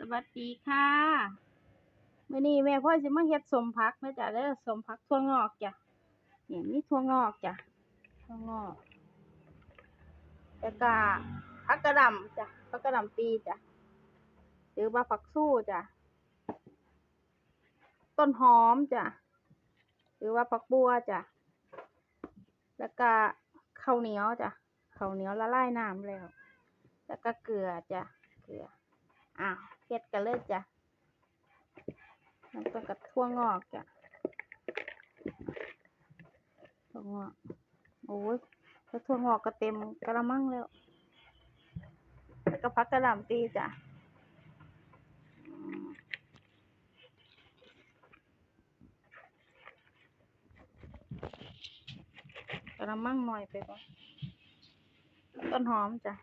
สวัสดีค่ะมื้อนี้แม่พ่อสิมาเฮ็ดสมพักนะจ๊ะเด้อสมพักถั่วงอกจ้ะนี่มีถั่วงอกจ้ะถั่วงอกแล้วก็ผักกระหล่ำจ้ะผักกระหล่ำปีจ้ะหรือว่าผักสู้จ้ะต้นหอมจ้ะหรือว่าผักบัวจ้ะแล้วก็ข้าวเหนียวจ้ะข้าวเหนียวละลายน้ำแล้ว แล้วก็เกลือจ้ะเกลือ อ้าวเฮ็ดกันเลยจ้ะน้ำต้มกับทั่วงอกจ้ะทั่วงอกโอ้ยถ้าทั่วงอกก็เต็มกระมังแล้วแล้วก็พักกระหล่ำปีจ้ะกระมังหน่อยไปก่อนต้นหอมจ้ะ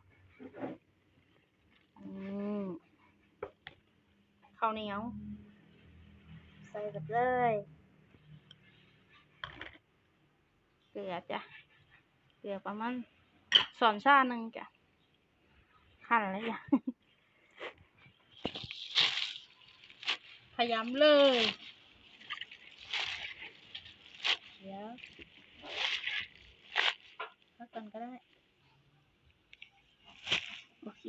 อืม ข้าวเหนียว ใส่แบบเลย เกลือจ้ะ เกลือประมาณสอนชาหนึ่งจ้ะขั้นเลยจ้ะ พยายามเลย เดี๋ยวพักก่อนก็ได้ โอเค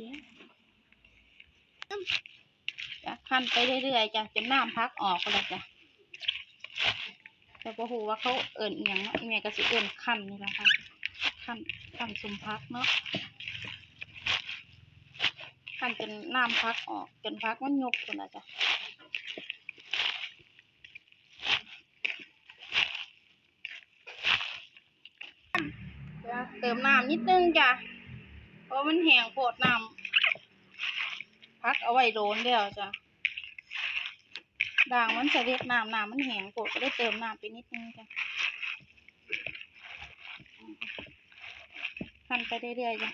จ้ะขั้นไปเรื่อยๆจ้ะจนน้ำพักออกเลยจ้ะแต่พอหูว่าเขาเอิ่นเอียงเนาะอีเมก็สิเอิ่นขั้นนี่แหละค่ะขั้นขั้นสมพักเนาะขั้นจนน้ำพักออกจนพักมันยุบคนละจ้ะจ้ะเติมน้ำนิดนึงจ้ะ เพราะมันแห้งโคตรน้ำพักเอาไว้โดนเดียวจ้ะ ด่างมันจะเรียกน้ำน้ำมันแห้งโปก็ได้เติมน้ำไปนิดนึงจ้ะหั่นไปเรื่อยๆจ้ะ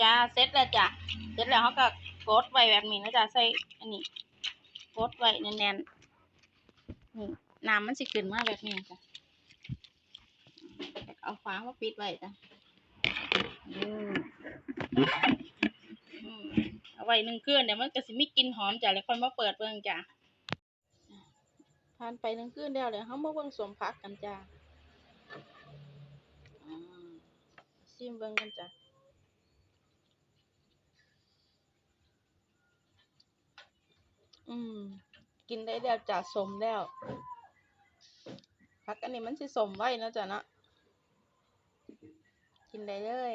จ้าเสร็จแล้วจ้ะเสร็จแล้วเขาก็กดไว้แบบนี้นะจ้ะใส่อันนี้กดไว้แน่นๆนี่น้ำมันสิขึ้นมาแบบนี้จ้ะเอาฟ้ามาปิดไว้จ้ะอืมอืมเอาไว้หนึ่งคืนเดี๋ยวมันก็สิมีกลิ่นหอมจ้ะแล้วค่อยมาเปิดเบิ่งจ้ะ ผ่านไปหนึ่งคืนแล้วเดี๋ยวเฮามาเบิ่งสวมผักกันจ้าชิมเบิ่งกันจ้ะอืม กินได้แล้วจ้ะสมแล้วผักอันนี้มันสิสมไว้นะจ้ะเนาะกินได้เลย